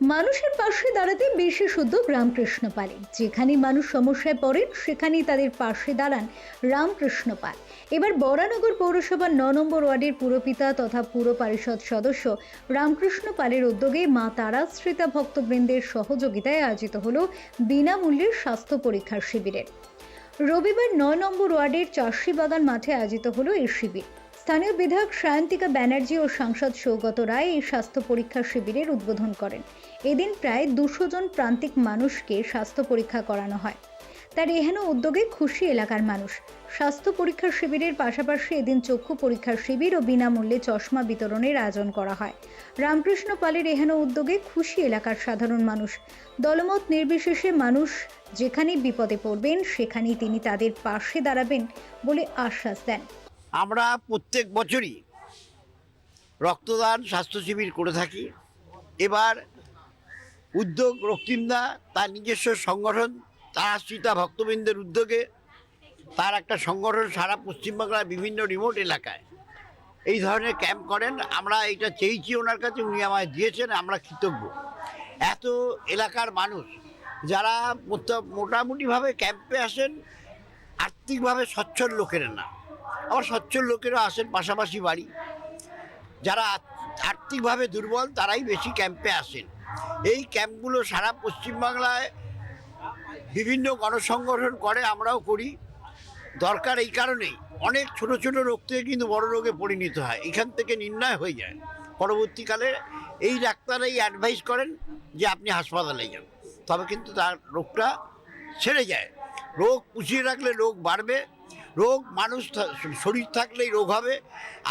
মানুষের পাশে দাঁড়াতে বিশেষ উদ্যোগ রামকৃষ্ণ পালের যেখানে মানুষ সমস্যায় পড়েন, সেখানেই তাদের পাশে দাঁড়ান রামকৃষ্ণ পাল। এবার বরানগর পৌরসভার ন নম্বর ওয়ার্ডের পুরপিতা তথা পুর পরিষদ সদস্য রামকৃষ্ণ পালের উদ্যোগে মা তারাশ্রিতা ভক্তবৃন্দের সহযোগিতায় আয়োজিত হল বিনামূল্যের স্বাস্থ্য পরীক্ষার শিবিরের। রবিবার নয় নম্বর ওয়ার্ডের চাষি বাগান মাঠে আয়োজিত হলো এই শিবির। স্থানীয় বিধায়ক সায়ন্তিকা ব্যানার্জি ও সাংসদ সৌগত রায় এই স্বাস্থ্য পরীক্ষা শিবিরের উদ্বোধন করেন। এদিন প্রায় দুশো জন প্রান্তিক মানুষকে স্বাস্থ্য পরীক্ষা করানো হয়। তার এহেন উদ্যোগে খুশি এলাকার মানুষ। স্বাস্থ্য পরীক্ষার শিবিরের পাশাপাশি এদিন চক্ষু পরীক্ষার শিবির ও বিনামূল্যে চশমা বিতরণের আয়োজন করা হয়। রামকৃষ্ণ পালের এহেন উদ্যোগে খুশি এলাকার সাধারণ মানুষ। দলমত নির্বিশেষে মানুষ যেখানেই বিপদে পড়বেন, সেখানেই তিনি তাদের পাশে দাঁড়াবেন বলে আশ্বাস দেন। আমরা প্রত্যেক বছরই রক্তদান, স্বাস্থ্য শিবির করে থাকি। এবার উদ্যোগ রক্তিমদা তার নিজস্ব সংগঠন, তার আশ্রিতা ভক্তবৃন্দের উদ্যোগে, তার একটা সংগঠন সারা পশ্চিমবাংলার বিভিন্ন রিমোট এলাকায়। এই ধরনের ক্যাম্প করেন। আমরা এটা চেয়েছি ওনার কাছে, উনি আমায় দিয়েছেন, আমরা কৃতজ্ঞ। এত এলাকার মানুষ যারা মোটা- মোটামুটিভাবে ক্যাম্পে আসেন, আর্থিকভাবে সচ্ছল লোকেরা না। আবার সচ্ছল লোকেরা আসেন পাশাপাশি বাড়ি। যারা আর্থিকভাবে দুর্বল, তারাই বেশি ক্যাম্পে আসেন। এই ক্যাম্পগুলো সারা পশ্চিমবাংলায় বিভিন্ন গণসংগঠন করে, আমরাও করি। দরকার এই কারণেই। অনেক ছোট ছোট রোগ থেকে কিন্তু বড় রোগে পরিণত হয়। এখান থেকে নির্ণয় হয়ে যায়। পরবর্তীকালে এই ডাক্তারাই অ্যাডভাইস করেন যে আপনি হাসপাতালে যান। তবে কিন্তু তার রোগটা ছেড়ে যায়। রোগ পুষিয়ে রাখলে রোগ বাড়বে। রোগ, মানুষ শরীর থাকলেই রোগ হবে,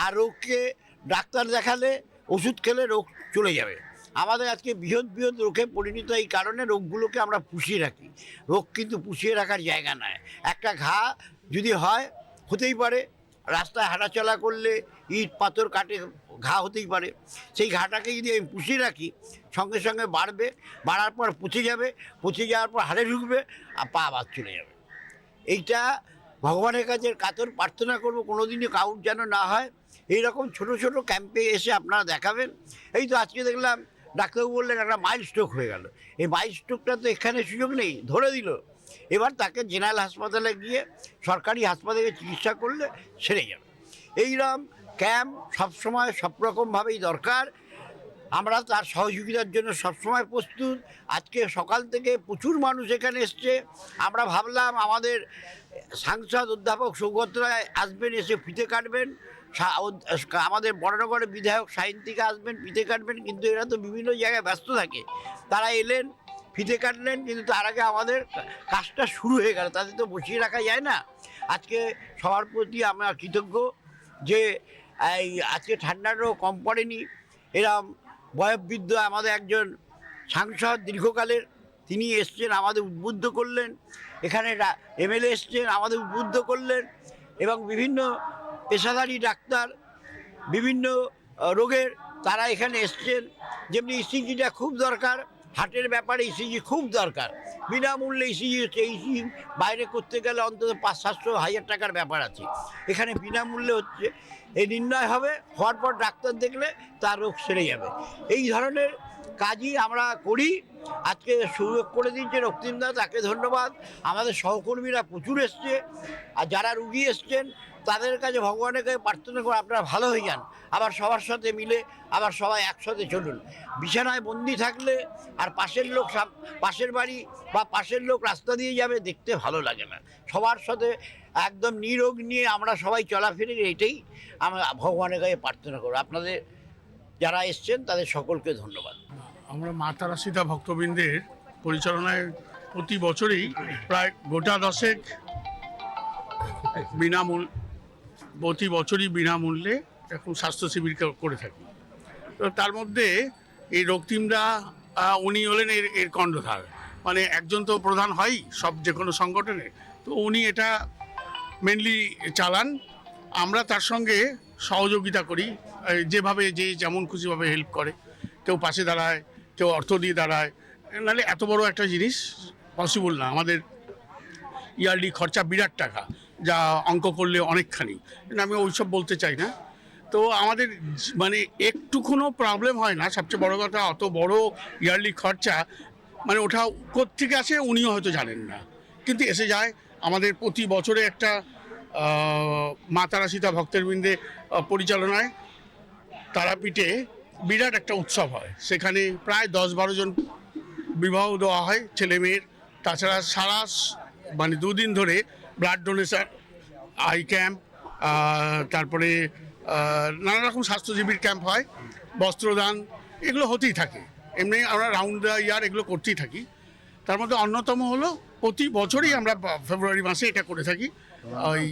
আর রোগকে ডাক্তার দেখালে, ওষুধ খেলে রোগ চলে যাবে। আমাদের আজকে বৃহৎ বৃহৎ রোগে পরিণত এই কারণে রোগগুলোকে আমরা পুষিয়ে রাখি। রোগ কিন্তু পুষিয়ে রাখার জায়গা নয় একটা ঘা যদি হয়, হতেই পারে। রাস্তায় হাঁটাচলা করলে ইট, পাথর কাটে, ঘা হতেই পারে। সেই ঘাটাকে যদি আমি পুষিয়ে রাখি, সঙ্গে সঙ্গে বাড়বে, বাড়ার পর পচে যাবে, পচে যাওয়ার পর হাড়ে ঢুকবে, আর পা বাদ চলে যাবে। এইটা ভগবানের কাছে কাতর প্রার্থনা করব, কোনোদিনই কাউট যেন না হয়। এই রকম ছোট ছোট ক্যাম্পে এসে আপনারা দেখাবেন। এই তো আজকে দেখলাম, ডাক্তারবাবু বললেন একটা মাইল স্ট্রোক হয়ে গেল। এই মাইল স্ট্রোকটা তো এখানে সুযোগ নেই, ধরে দিল। এবার তাকে জেনারেল হাসপাতালে গিয়ে সরকারি হাসপাতালে চিকিৎসা করলে সেরে যাবে। এইরকম ক্যাম্প সবসময় সব রকমভাবেই দরকার। আমরা তার সহযোগিতার জন্য সবসময় প্রস্তুত। আজকে সকাল থেকে প্রচুর মানুষ এখানে এসছে। আমরা ভাবলাম আমাদের সাংসদ অধ্যাপক সৌগত রায় আসবেন, এসে ফিতে কাটবেন। আমাদের বড়নগরের বিধায়ক সাহিত্যিকা আসবেন ফিতে কাটবেন, কিন্তু এরা তো বিভিন্ন জায়গায় ব্যস্ত থাকে। তারা এলেন ফিতে কাটলেন, কিন্তু তার আগে আমাদের কাজটা শুরু হয়ে গেল। তাদের তো বসিয়ে রাখা যায় না। আজকে সবার প্রতি আমরা কৃতজ্ঞ যে, এই, আজকে ঠান্ডাটাও কম পড়েনি। এরম বয়োবৃদ্ধ আমাদের একজন সাংসদ দীর্ঘকালের, তিনি এসছেন, আমাদের উদ্বুদ্ধ করলেন। এখানে এমএলএ এসছেন, আমাদের উদ্বুদ্ধ করলেন এবং বিভিন্ন পেশাদারি ডাক্তার, বিভিন্ন রোগের তারা এখানে এসছেন। যেমনি ইসিজিটা খুব দরকার হার্টের ব্যাপারে ইসিজি খুব দরকার। বিনামূল্যে ইসিজি হচ্ছে ইসিজি বাইরে করতে গেলে অন্তত পাঁচ, সাতশো, হাজার টাকার ব্যাপার আছে। এখানে বিনামূল্যে হচ্ছে এই নির্ণয় হবে, হওয়ার পর ডাক্তার দেখলে তার রোগ সেরে যাবে। এই ধরনের কাজই আমরা করি। আজকে সুযোগ করে দিচ্ছে রক্তিমদা, তাকে ধন্যবাদ। আমাদের সহকর্মীরা প্রচুর এসছে। আর যারা রুগী এসছেন, তাদের কাছে ভগবানের কাছে প্রার্থনা করে আপনারা ভালো হয়ে যান। আবার সবার সাথে মিলে আবার সবাই একসাথে চলুন। বিছানায় বন্দি থাকলে আর পাশের লোক পাশের বাড়ি বা পাশের লোক রাস্তা দিয়ে যাবে, দেখতে ভালো লাগে না। সবার সাথে একদম নিরোগ নিয়ে আমরা সবাই চলাফেরে এটাই আমরা ভগবানের কাছে প্রার্থনা করব আপনাদের যারা এসছেন, তাদের সকলকে ধন্যবাদ। আমরা মা তারা সীতা ভক্তবৃন্দের পরিচালনায় প্রতি বছরই প্রায় গোটা দশেক বিনামূল, প্রতি বছরই বিনামূল্যে এখন স্বাস্থ্য শিবির করে থাকি। তো তার মধ্যে এই রক্তিমরা উনি হলেন এর এর কণ্ঠধার মানে একজন তো প্রধান হয়ই সব যে কোনো সংগঠনে। তো উনি এটা মেনলি চালান। আমরা তার সঙ্গে সহযোগিতা করি। যেভাবে যে যেমন খুশিভাবে হেল্প করে। কেউ পাশে দাঁড়ায়। কেউ অর্থ দিয়ে দাঁড়ায়। নাহলে এত বড় একটা জিনিস পসিবল না। আমাদের ইয়ারলি খরচা বিরাট টাকা যা অঙ্ক করলে অনেকখানি। আমি ওইসব বলতে চাই না। তো আমাদের মানে একটুকুনো প্রবলেম হয় না। সবচেয়ে বড় কথা অত বড় ইয়ারলি খরচা মানে ওটা কোত্থেকে আসে উনিও হয়তো জানেন না। কিন্তু এসে যায় আমাদের প্রতি বছরে একটা আহ, মা তারা সীতা ভক্তের বৃন্দে পরিচালনায় তারাপীঠে বিরাট একটা উৎসব হয়। সেখানে প্রায় দশ বারো জন বিবাহ দেওয়া হয় ছেলে মেয়ের। তাছাড়া সারা মানে দুদিন ধরে ব্লাড ডোনেশন আই ক্যাম্প তারপরে নানা রকম স্বাস্থ্যজীবীর ক্যাম্প হয়, বস্ত্রদান, এগুলো হতেই থাকে। এমনি আমরা রাউন্ড দ্য ইয়ার এগুলো করতেই থাকি। তার মধ্যে অন্যতম হলো প্রতি বছরই আমরা ফেব্রুয়ারি মাসে এটা করে থাকি। ওই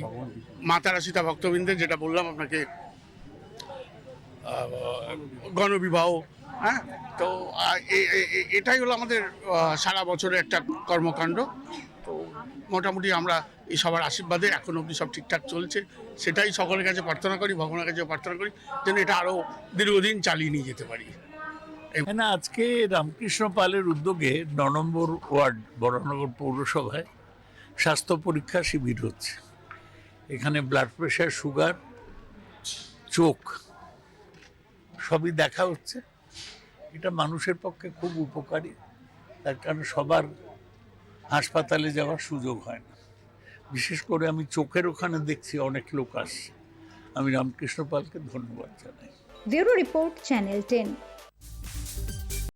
মাতারা সীতা ভক্তবৃন্দের যেটা বললাম আপনাকে গণবিবাহ হ্যাঁ? তো এটাই হলো আমাদের সারা বছরের একটা কর্মকাণ্ড। তো, মোটামুটি আমরা এই সবার আশীর্বাদে এখন অবধি সব ঠিকঠাক চলছে। সেটাই সকলের কাছে প্রার্থনা করি, ভগবানের কাছে প্রার্থনা করি, যেন এটা আরও দীর্ঘদিন চালিয়ে নিয়ে যেতে পারি। না, আজকে রামকৃষ্ণ পালের উদ্যোগে ন নম্বর ওয়ার্ড, বরানগর পৌরসভায় স্বাস্থ্য পরীক্ষা শিবির হচ্ছে। এখানে ব্লাড প্রেশার সুগার চোখ সবই দেখা হচ্ছে। এটা মানুষের পক্ষে খুব উপকারী। তার কারণে সবার হাসপাতালে যাওয়ার সুযোগ হয় না। বিশেষ করে আমি চোখের ওখানে দেখছি অনেক লোক আসছে। আমি রামকৃষ্ণ পালকে ধন্যবাদ জানাই। Bureau report channel ten.